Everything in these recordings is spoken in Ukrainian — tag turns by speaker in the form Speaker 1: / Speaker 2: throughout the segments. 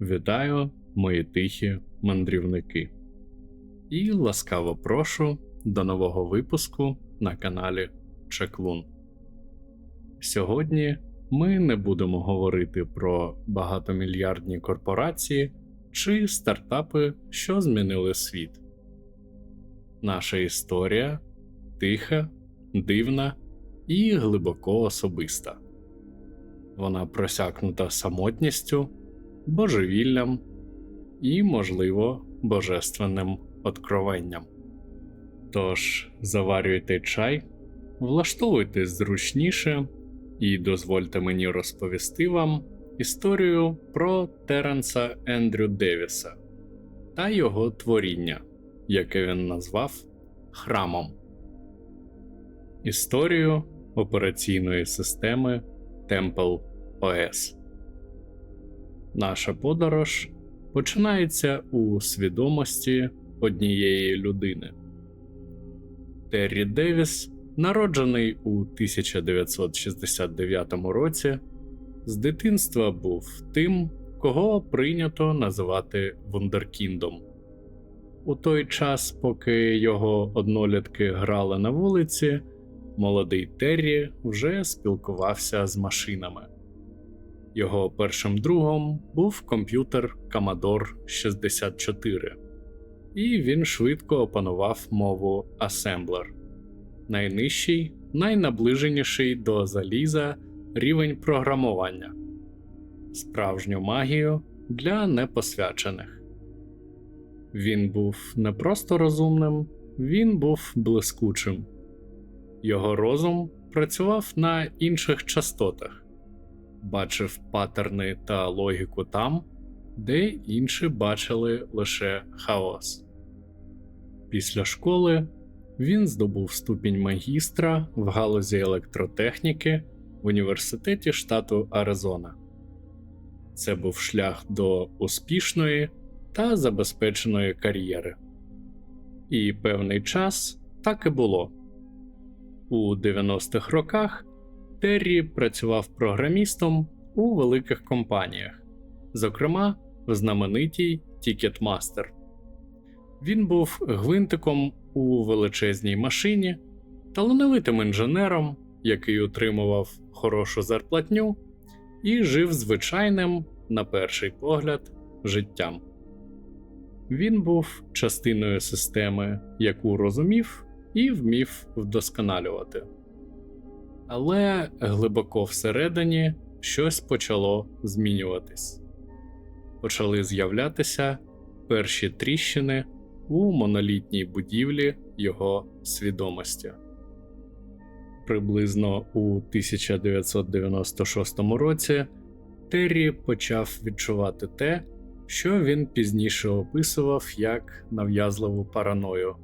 Speaker 1: Вітаю, мої тихі мандрівники. І ласкаво прошу до нового випуску на каналі Чеклун. Сьогодні ми не будемо говорити про багатомільярдні корпорації чи стартапи, що змінили світ. Наша історія тиха, дивна і глибоко особиста. Вона просякнута самотністю, божевіллям і, можливо, божественним откровенням. Тож заварюйте чай, влаштовуйтесь зручніше і дозвольте мені розповісти вам історію про Теренса Ендрю Девіса та його творіння, яке він назвав храмом. Історію операційної системи Temple OS. Наша подорож починається у свідомості однієї людини. Террі Девіс, народжений у 1969 році, з дитинства був тим, кого прийнято називати Вундеркіндом. У той час, поки його однолітки грали на вулиці, молодий Террі вже спілкувався з машинами. Його першим другом був комп'ютер Commodore 64, і він швидко опанував мову Assembler, найнижчий, найнаближеніший до заліза рівень програмування, справжню магію для непосвячених. Він був не просто розумним, він був блискучим. Його розум працював на інших частотах, бачив паттерни та логіку там, де інші бачили лише хаос. Після школи він здобув ступінь магістра в галузі електротехніки в університеті штату Аризона. Це був шлях до успішної та забезпеченої кар'єри. І певний час так і було. У 90-х роках Террі працював програмістом у великих компаніях, зокрема в знаменитій Ticketmaster. Він був гвинтиком у величезній машині, талановитим інженером, який отримував хорошу зарплатню і жив звичайним, на перший погляд, життям. Він був частиною системи, яку розумів і вмів вдосконалювати. Але глибоко всередині щось почало змінюватись. Почали з'являтися перші тріщини у монолітній будівлі його свідомості. Приблизно у 1996 році Террі почав відчувати те, що він пізніше описував як нав'язливу параною.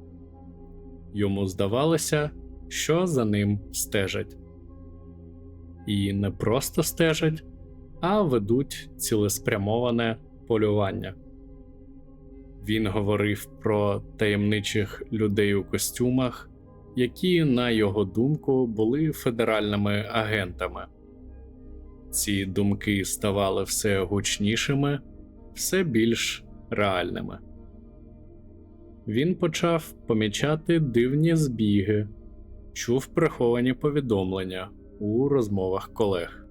Speaker 1: Йому здавалося, що за ним стежать. І не просто стежать, а ведуть цілеспрямоване полювання. Він говорив про таємничих людей у костюмах, які, на його думку, були федеральними агентами. Ці думки ставали все гучнішими, все більш реальними. Він почав помічати дивні збіги, чув приховані повідомлення у розмовах колег.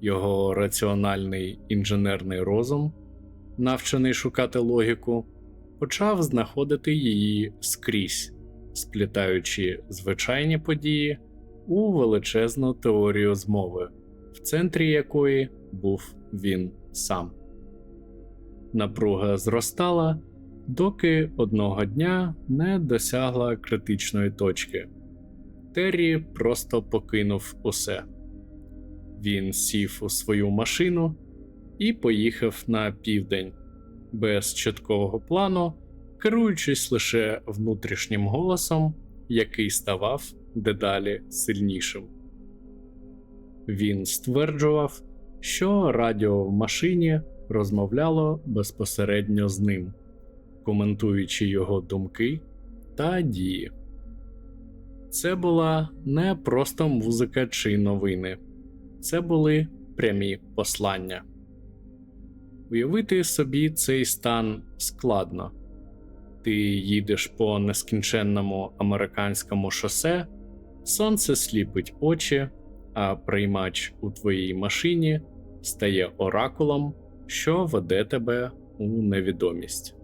Speaker 1: Його раціональний інженерний розум, навчений шукати логіку, почав знаходити її скрізь, сплітаючи звичайні події у величезну теорію змови, в центрі якої був він сам. Напруга зростала доки одного дня не досягла критичної точки. Террі просто покинув усе. Він сів у свою машину і поїхав на південь, без чіткого плану, керуючись лише внутрішнім голосом, який ставав дедалі сильнішим. Він стверджував, що радіо в машині розмовляло безпосередньо з ним коментуючи його думки та дії. Це була не просто музика чи новини, це були прямі послання. Уявити собі цей стан складно. Ти їдеш по нескінченному американському шосе, сонце сліпить очі, а приймач у твоїй машині стає оракулом, що веде тебе у невідомість.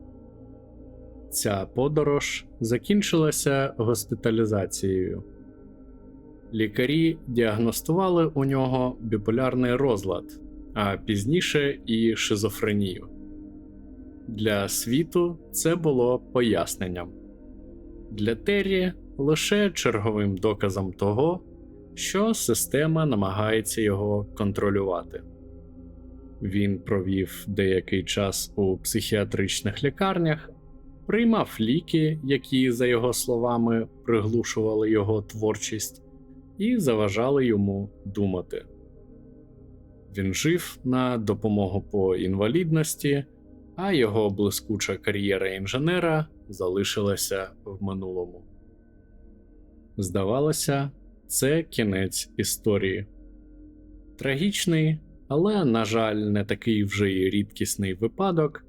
Speaker 1: Ця подорож закінчилася госпіталізацією. Лікарі діагностували у нього біполярний розлад, а пізніше і шизофренію. Для світу це було поясненням. Для Террі лише черговим доказом того, що система намагається його контролювати. Він провів деякий час у психіатричних лікарнях, приймав ліки, які, за його словами, приглушували його творчість, і заважали йому думати. Він жив на допомогу по інвалідності, а його блискуча кар'єра інженера залишилася в минулому. Здавалося, це кінець історії. Трагічний, але, на жаль, не такий вже й рідкісний випадок,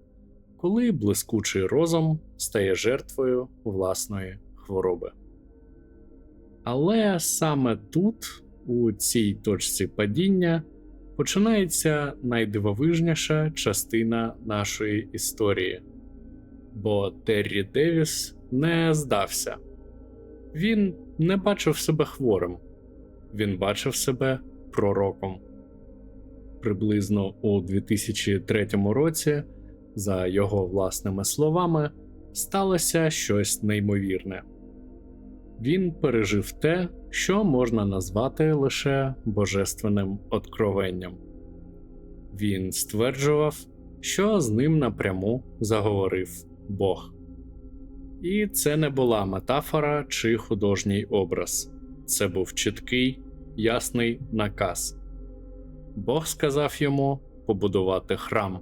Speaker 1: коли блискучий розум стає жертвою власної хвороби. Але саме тут, у цій точці падіння, починається найдивовижніша частина нашої історії, бо Террі Девіс не здався. Він не бачив себе хворим, він бачив себе пророком. Приблизно у 2003 році, за його власними словами, сталося щось неймовірне. Він пережив те, що можна назвати лише божественним откровенням. Він стверджував, що з ним напряму заговорив Бог. І це не була метафора чи художній образ, це був чіткий, ясний наказ. Бог сказав йому побудувати храм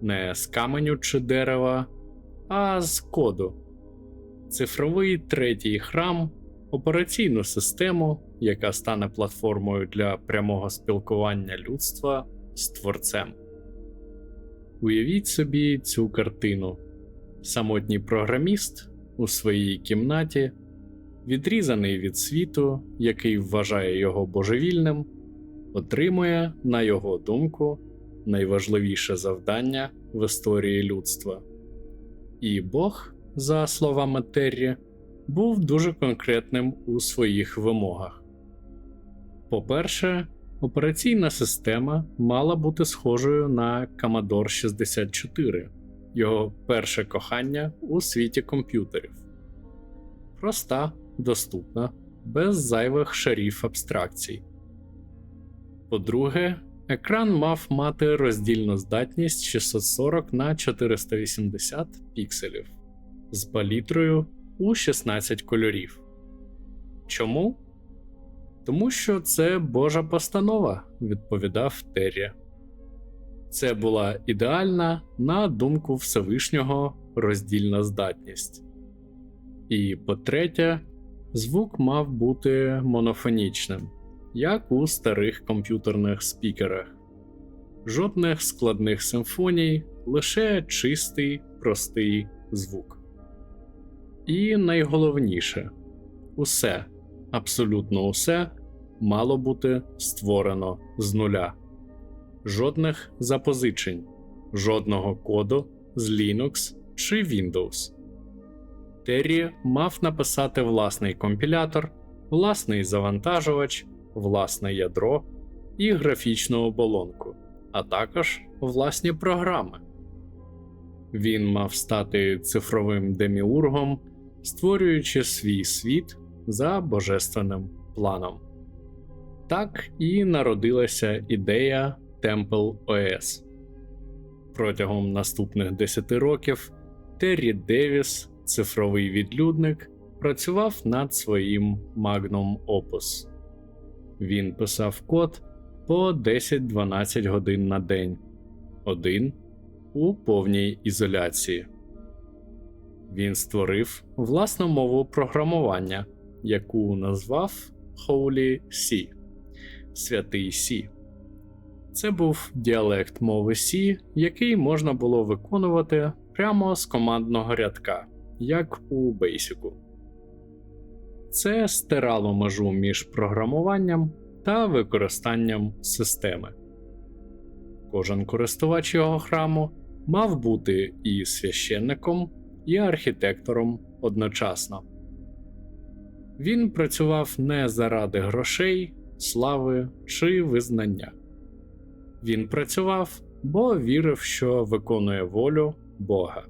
Speaker 1: не з каменю чи дерева, а з коду цифровий третій храм, операційну систему, яка стане платформою для прямого спілкування людства з творцем. Уявіть собі цю картину. Самотній програміст у своїй кімнаті, відрізаний від світу, який вважає його божевільним, отримує, на його думку, найважливіше завдання в історії людства. І Бог за словами Террі, був дуже конкретним у своїх вимогах. По-перше, операційна система мала бути схожою на Commodore 64, його перше кохання у світі комп'ютерів. Проста, доступна, без зайвих шарів абстракцій. По-друге, екран мав мати роздільну здатність 640 на 480 пікселів з палітрою у 16 кольорів. Чому? Тому що це Божа постанова, відповідав Террі. Це була ідеальна, на думку Всевишнього, роздільна здатність. І по-третє, звук мав бути монофонічним, як у старих комп'ютерних спікерах. Жодних складних симфоній, лише чистий, простий звук. І найголовніше усе, абсолютно усе мало бути створено з нуля, жодних запозичень, жодного коду з Linux чи Windows. Террі мав написати власний компілятор, власний завантажувач, власне ядро і графічну оболонку, а також власні програми. Він мав стати цифровим деміургом створюючи свій світ за божественним планом. Так і народилася ідея Temple OS. Протягом наступних 10 років Террі Девіс, цифровий відлюдник, працював над своїм Magnum Opus. Він писав код по 10-12 годин на день, один у повній ізоляції. Він створив власну мову програмування, яку назвав Holy C Святий Сі. Це був діалект мови C, який можна було виконувати прямо з командного рядка, як у Basic. Це стирало межу між програмуванням та використанням системи. Кожен користувач його храму мав бути і священником, і архітектором одночасно. Він працював не заради грошей, слави чи визнання. Він працював, бо вірив, що виконує волю Бога.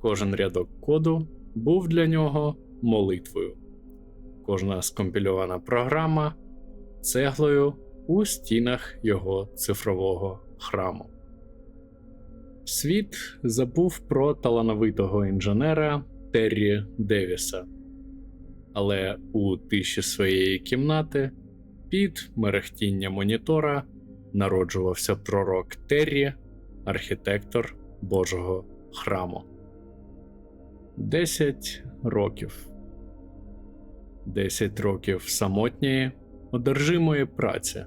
Speaker 1: Кожен рядок коду був для нього молитвою, кожна скомпільована програма цеглою у стінах його цифрового храму. Світ забув про талановитого інженера Террі Девіса, але у тиші своєї кімнати під мерехтіння монітора народжувався пророк Террі, архітектор Божого храму. Десять років. Десять років самотньої, одержимої праці.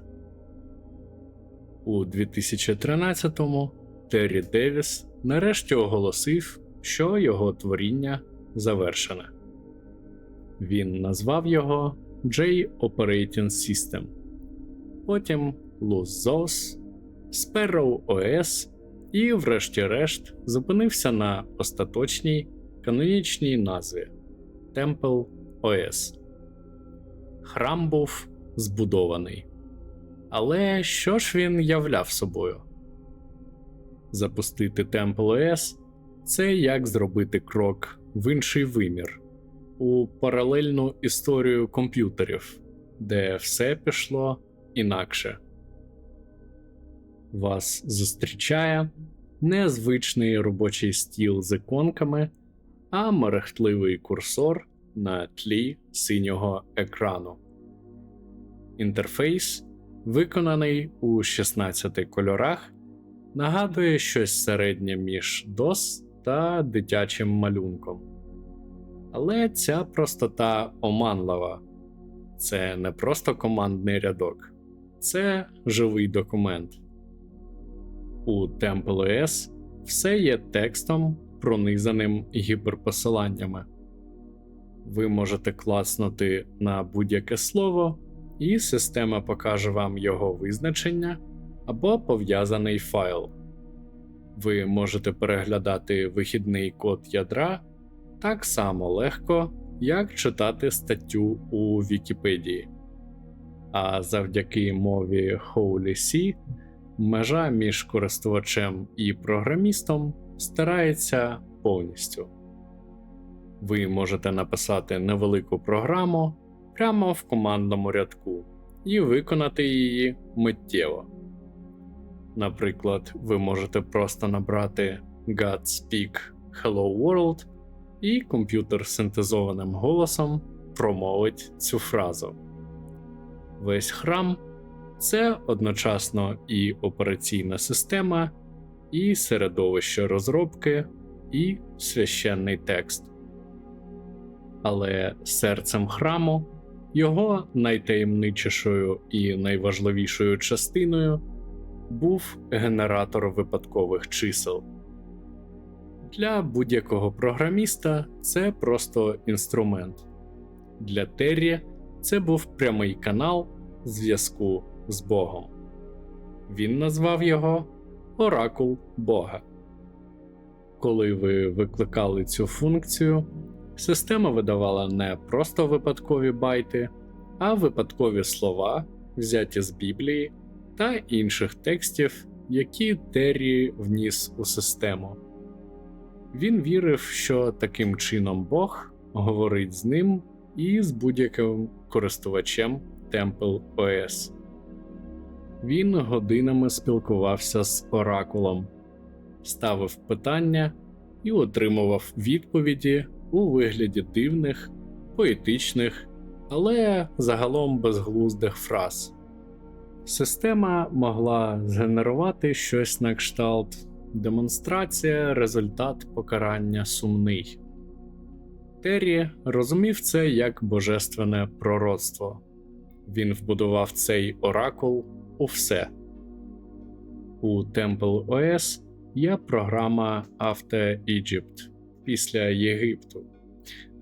Speaker 1: У 2013-му Террі Девіс нарешті оголосив, що його творіння завершене. Він назвав його J Operating System, потім Luzos, Sparrow OS і, врешті-решт, зупинився на остаточній канонічній назві Temple OS. Храм був збудований. Але що ж він являв собою? Запустити Temple OS – це як зробити крок в інший вимір, у паралельну історію комп'ютерів, де все пішло інакше. Вас зустрічає незвичний робочий стіл з іконками, а мерехтливий курсор на тлі синього екрану. Інтерфейс, виконаний у 16 кольорах, нагадує щось середнє між DOS та дитячим малюнком. Але ця простота оманлива. Це не просто командний рядок, це живий документ. У TempleOS все є текстом, пронизаним гіперпосиланнями. Ви можете класнути на будь-яке слово, і система покаже вам його визначення або пов'язаний файл. Ви можете переглядати вихідний код ядра так само легко, як читати статтю у Вікіпедії. А завдяки мові Holy C межа між користувачем і програмістом стирається повністю. Ви можете написати невелику програму прямо в командному рядку і виконати її миттєво. Наприклад, ви можете просто набрати Godspeak Hello World, і комп'ютер синтезованим голосом промовить цю фразу. Весь храм це одночасно і операційна система, і середовище розробки, і священний текст. Але серцем храму, його найтаємничішою і найважливішою частиною був генератор випадкових чисел. Для будь-якого програміста це просто інструмент. Для Террі це був прямий канал зв'язку з Богом. Він назвав його Оракул Бога. Коли ви викликали цю функцію, система видавала не просто випадкові байти, а випадкові слова, взяті з Біблії та інших текстів, які Террі вніс у систему. Він вірив, що таким чином Бог говорить з ним і з будь-яким користувачем Temple OS. Він годинами спілкувався з оракулом, ставив питання і отримував відповіді у вигляді дивних, поетичних, але загалом безглуздих фраз. Система могла згенерувати щось на кшталт демонстрація, результат покарання сумний. Террі розумів це як божественне пророцтво. Він вбудував цей оракул у все, У Temple OS є програма After Egypt після Єгипту,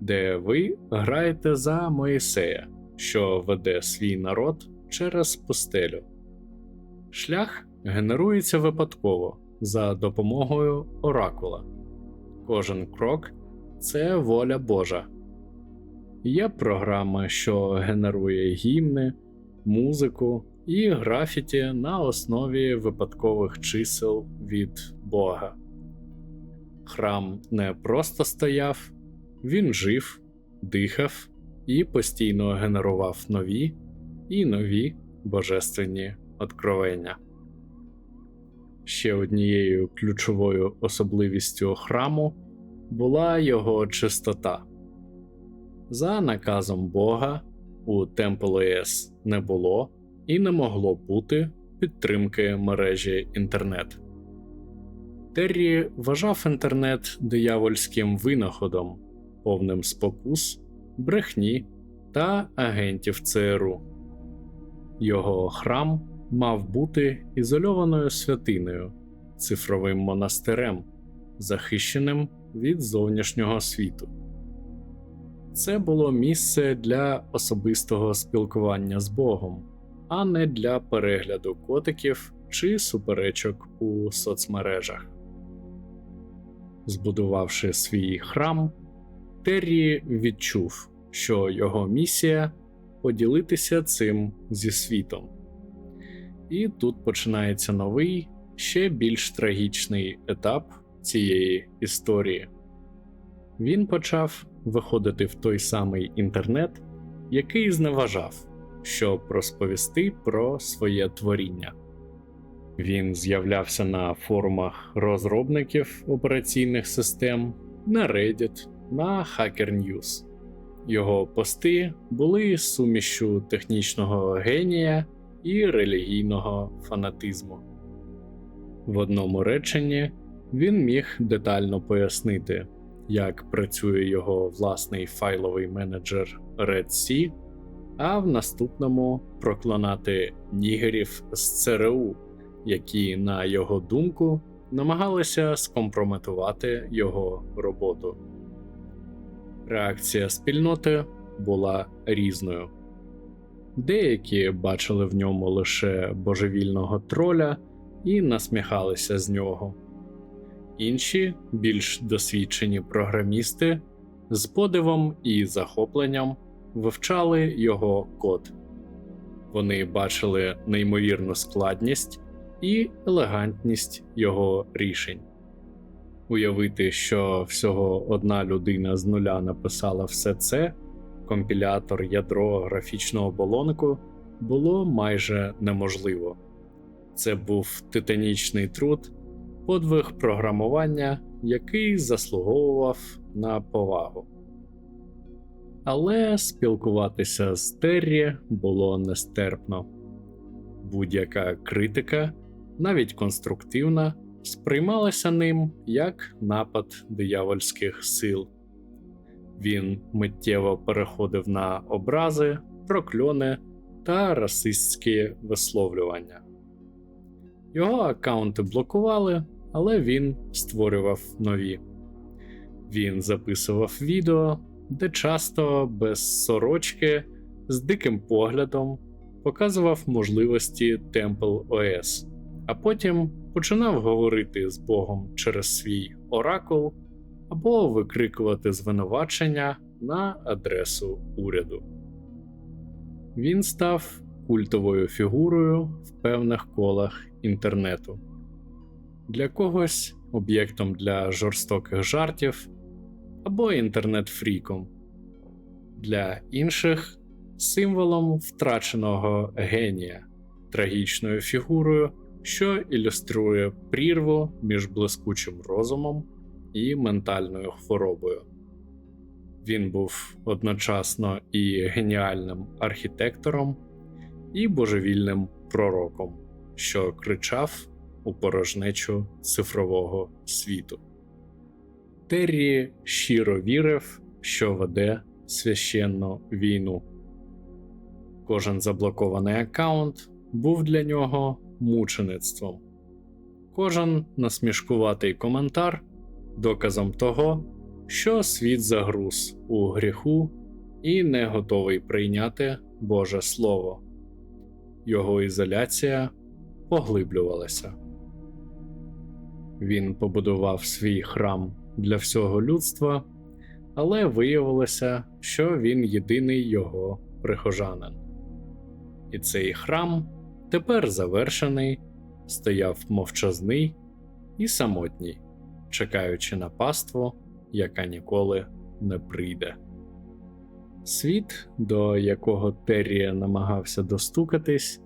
Speaker 1: де ви граєте за Моїсея, що веде свій народ через пустелю. Шлях генерується випадково за допомогою оракула. Кожен крок це воля Божа. Є програма, що генерує гімни, музику і графіті на основі випадкових чисел від Бога. Храм не просто стояв, він жив, дихав і постійно генерував нові і нові божественні откровення. Ще однією ключовою особливістю храму була його чистота. За наказом Бога у TempleOS не було і не могло бути підтримки мережі інтернет. Террі вважав інтернет диявольським винаходом, повним спокус, брехні та агентів ЦРУ. Його храм мав бути ізольованою святиною, цифровим монастирем, захищеним від зовнішнього світу. Це було місце для особистого спілкування з Богом, а не для перегляду котиків чи суперечок у соцмережах. Збудувавши свій храм, Террі відчув, що його місія поділитися цим зі світом. І тут починається новий, ще більш трагічний етап цієї історії. Він почав виходити в той самий інтернет, який зневажав, щоб розповісти про своє творіння. Він з'являвся на форумах розробників операційних систем, на Reddit, на Hacker News. Його пости були сумішю технічного генія і релігійного фанатизму. В одному реченні він міг детально пояснити, як працює його власний файловий менеджер Red Sea, а в наступному проклинати нігерів з ЦРУ, які, на його думку, намагалися скомпрометувати його роботу. Реакція спільноти була різною. Деякі бачили в ньому лише божевільного троля і насміхалися з нього. Інші, більш досвідчені програмісти, з подивом і захопленням вивчали його код. Вони бачили неймовірну складність і елегантність його рішень. Уявити, що всього одна людина з нуля написала все це компілятор, ядро, графічну оболонку було майже неможливо. Це був титанічний труд, подвиг програмування, який заслуговував на повагу. Але спілкуватися з Террі було нестерпно. Будь-яка критика, навіть конструктивна, сприймалася ним як напад диявольських сил. Він миттєво переходив на образи, прокльони та расистські висловлювання. Його аккаунти блокували, але він створював нові. Він записував відео, де часто без сорочки, з диким поглядом показував можливості Temple OS, а потім починав говорити з Богом через свій оракул або викрикувати звинувачення на адресу уряду. Він став культовою фігурою в певних колах інтернету. Для когось об'єктом для жорстоких жартів або інтернет-фріком, для інших символом втраченого генія, трагічною фігурою, що ілюструє прірву між блискучим розумом і ментальною хворобою. Він був одночасно і геніальним архітектором, і божевільним пророком, що кричав у порожнечу цифрового світу. Террі щиро вірив, що веде священну війну. Кожен заблокований аккаунт був для нього мучеництвом. Кожен насмішкуватий коментар доказом того, що світ загруз у гріху і не готовий прийняти Боже Слово. Його ізоляція поглиблювалася. Він побудував свій храм для всього людства, але виявилося, що він єдиний його прихожанин. І цей храм тепер завершений, стояв мовчазний і самотній, чекаючи на паству, яка ніколи не прийде. Світ, до якого Террі намагався достукатись,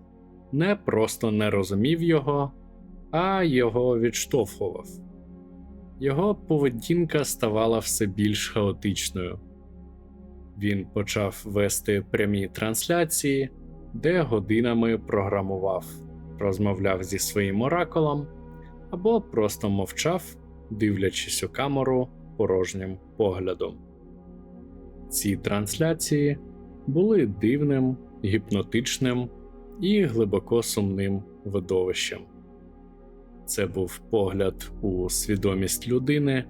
Speaker 1: не просто не розумів його, а його відштовхував. Його поведінка ставала все більш хаотичною. Він почав вести прямі трансляції, де годинами програмував, розмовляв зі своїм оракулом або просто мовчав, дивлячись у камеру порожнім поглядом. Ці трансляції були дивним, гіпнотичним і глибоко сумним видовищем. Це був погляд у свідомість людини,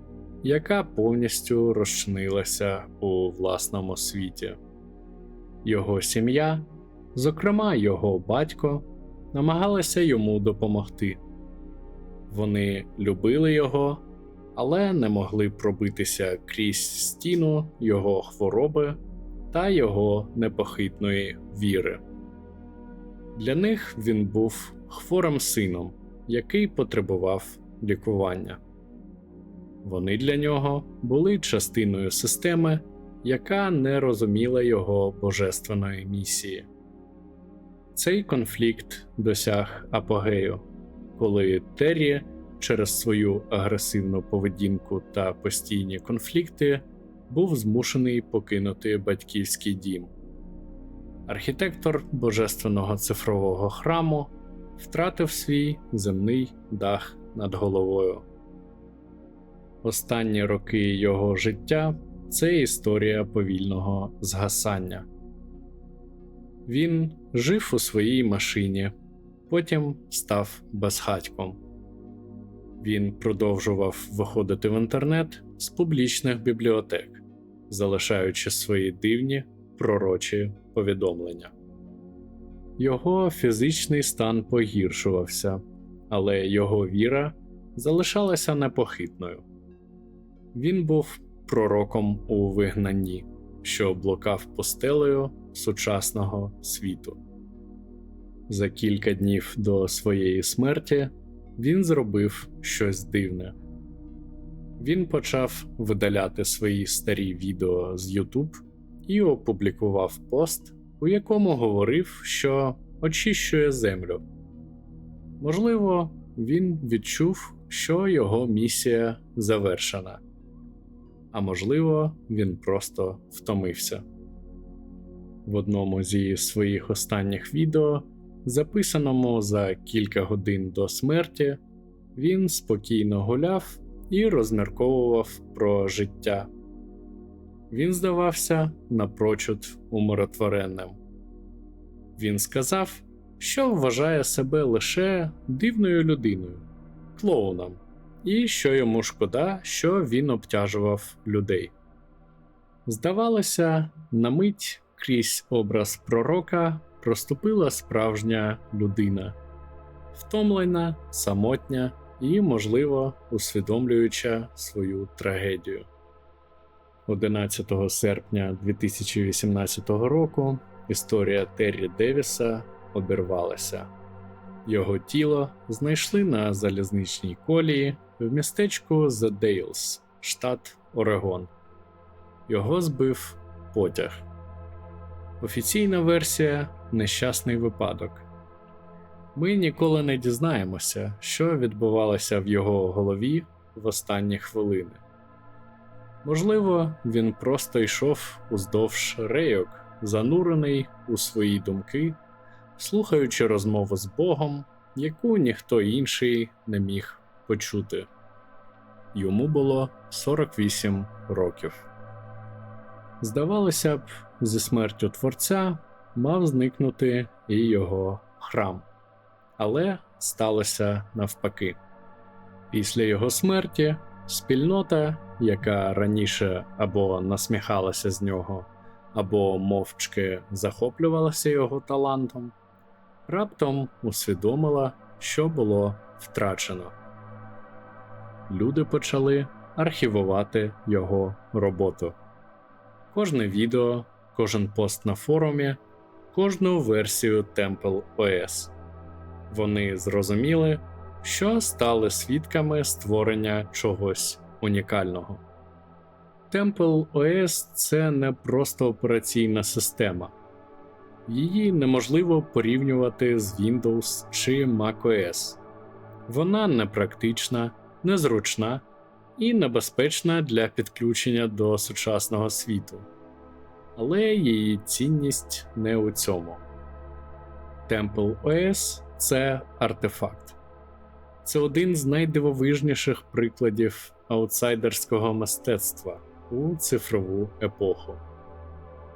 Speaker 1: яка повністю розчинилася у власному світі. Його сім'я, зокрема його батько, намагалися йому допомогти. Вони любили його, але не могли пробитися крізь стіну його хвороби та його непохитної віри. Для них він був хворим сином, який потребував лікування. Вони для нього були частиною системи, яка не розуміла його божественної місії. Цей конфлікт досяг апогею, коли Террі через свою агресивну поведінку та постійні конфлікти був змушений покинути батьківський дім. Архітектор божественного цифрового храму втратив свій земний дах над головою. Останні роки його життя це історія повільного згасання. Він жив у своїй машині, потім став безхатьком. Він продовжував виходити в інтернет з публічних бібліотек, залишаючи свої дивні пророчі повідомлення. Його фізичний стан погіршувався, але його віра залишалася непохитною. Він був пророком у вигнанні, що блукав постелею сучасного світу. За кілька днів до своєї смерті він зробив щось дивне. Він почав видаляти свої старі відео з YouTube і опублікував пост, у якому говорив, що очищує землю. Можливо, він відчув, що його місія завершена, а можливо, він просто втомився. В одному зі своїх останніх відео, записаному за кілька годин до смерті, він спокійно гуляв і розмірковував про життя. Він здавався напрочуд умиротворенним. Він сказав, що вважає себе лише дивною людиною, клоуном, і що йому шкода, що він обтяжував людей. Здавалося, на мить крізь образ пророка проступила справжня людина, втомлена, самотня і, можливо, усвідомлююча свою трагедію. 11 серпня 2018 року історія Террі Девіса обірвалася. Його тіло знайшли на залізничній колії в містечку The Dales, штат Орегон. Його збив потяг. Офіційна версія нещасний випадок. Ми ніколи не дізнаємося, що відбувалося в його голові в останні хвилини. Можливо, він просто йшов уздовж рейок, занурений у свої думки, слухаючи розмову з Богом, яку ніхто інший не міг почути. Йому було 48 років. Здавалося б, зі смертю Творця мав зникнути і його храм, але сталося навпаки. Після його смерті спільнота, яка раніше або насміхалася з нього, або мовчки захоплювалася його талантом, раптом усвідомила, що було втрачено. Люди почали архівувати його роботу. Кожне відео, кожен пост на форумі, кожну версію Temple OS. Вони зрозуміли, що стали свідками створення чогось унікального. Temple OS це не просто операційна система. Її неможливо порівнювати з Windows чи macOS. Вона непрактична, незручна і небезпечна для підключення до сучасного світу. Але її цінність не у цьому. Temple OS це артефакт. Це один з найдивовижніших прикладів аутсайдерського мистецтва у цифрову епоху.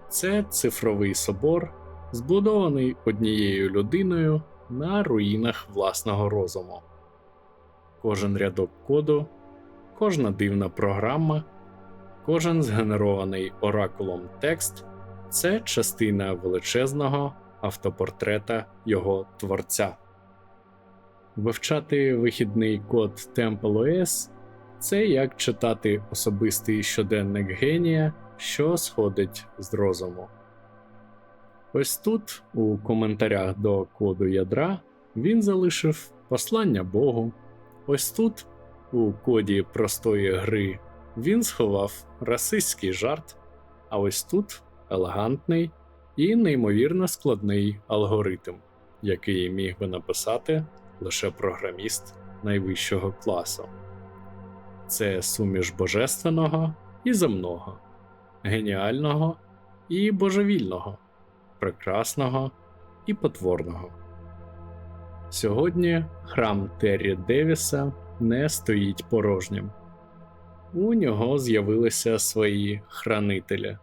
Speaker 1: Це цифровий собор, збудований однією людиною на руїнах власного розуму. Кожен рядок коду, кожна дивна програма, кожен згенерований оракулом текст це частина величезного автопортрета його творця. Вивчати вихідний код Temple OS – це як читати особистий щоденник генія, що сходить з розуму. Ось тут, у коментарях до коду ядра, він залишив послання Богу. Ось тут, у коді простої гри, він сховав расистський жарт, а ось тут елегантний і неймовірно складний алгоритм, який міг би написати лише програміст найвищого класу. Це суміш божественного і земного, геніального і божевільного, прекрасного і потворного. Сьогодні храм Террі Девіса не стоїть порожнім. У нього з'явилися свої хранителі.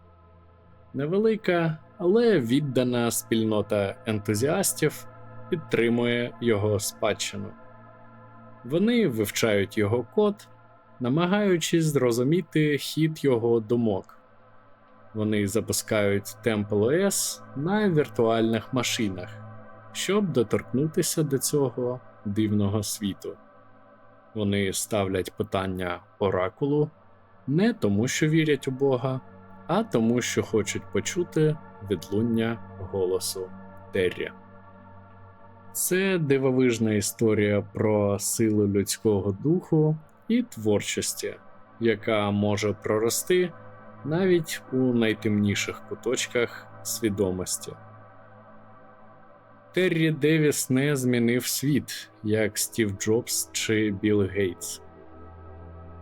Speaker 1: Невелика, але віддана спільнота ентузіастів підтримує його спадщину. Вони вивчають його код, намагаючись зрозуміти хід його думок. Вони запускають Temple OS на віртуальних машинах, щоб доторкнутися до цього дивного світу. Вони ставлять питання оракулу не тому, що вірять у Бога, а тому, що хочуть почути відлуння голосу Террі. Це дивовижна історія про силу людського духу і творчості, яка може прорости навіть у найтемніших куточках свідомості. Террі Девіс не змінив світ, як Стів Джобс чи Білл Гейтс.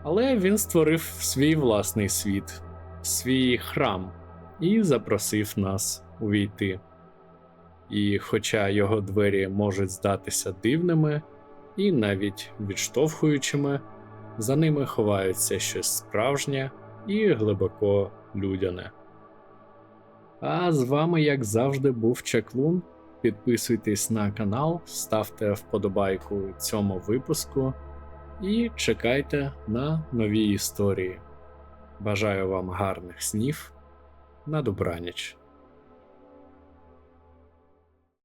Speaker 1: Але він створив свій власний світ, свій храм і запросив нас увійти. І хоча його двері можуть здатися дивними і навіть відштовхуючими, за ними ховається щось справжнє і глибоко людяне. А з вами, як завжди, був Чаклун. Підписуйтесь на канал, ставте вподобайку цьому випуску і чекайте на нові історії. Бажаю вам гарних снів на добраніч.